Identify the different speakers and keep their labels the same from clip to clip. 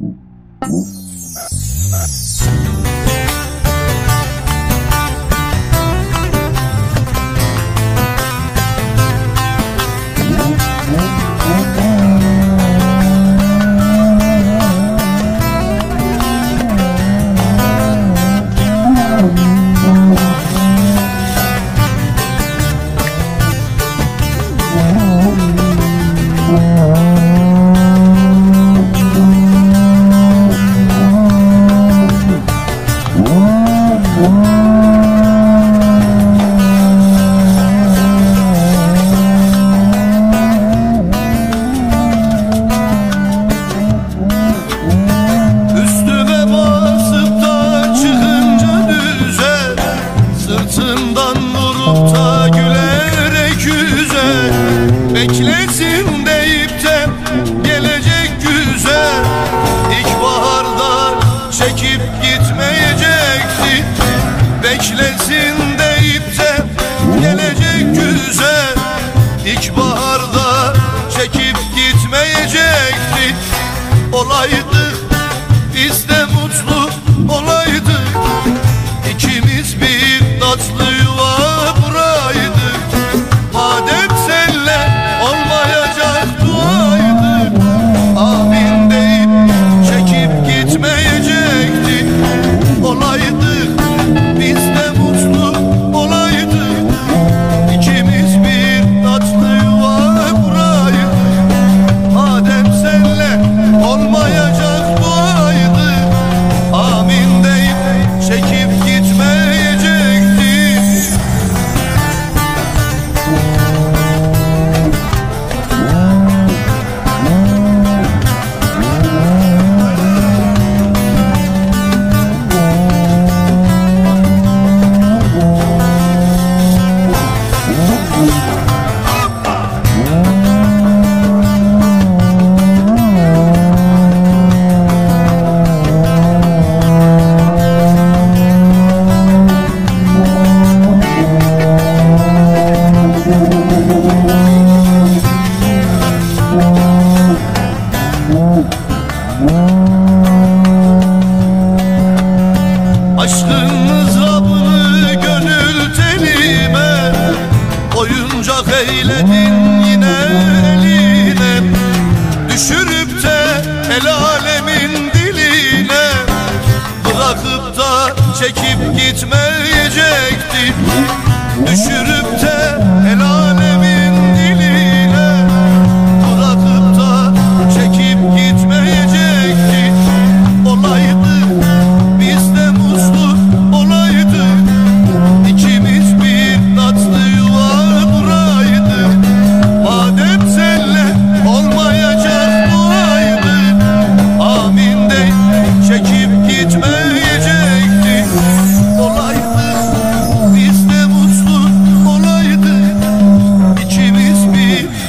Speaker 1: Mm-hmm. İlk baharda çekip gitmeyecektik Olaydık Aşkın ızdırabını gönül telime Oyuncak eyledin yine eline. Düşürüp de el alemin diline Bırakıp da çekip gitmeyecektin. Düşürüp de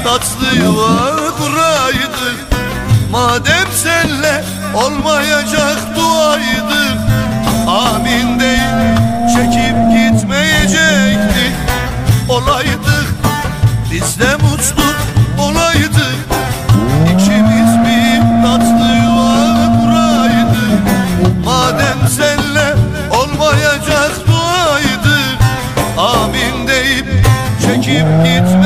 Speaker 1: tatlı yuva buraydı Madem senle olmayacak duaydı Amin değil çekip gitmeyecekti. Olaydık biz de mutlu olaydık İkimiz bir tatlı yuva buraydı Madem senle olmayacak duaydı Amin deyip çekip gitmeyecekti.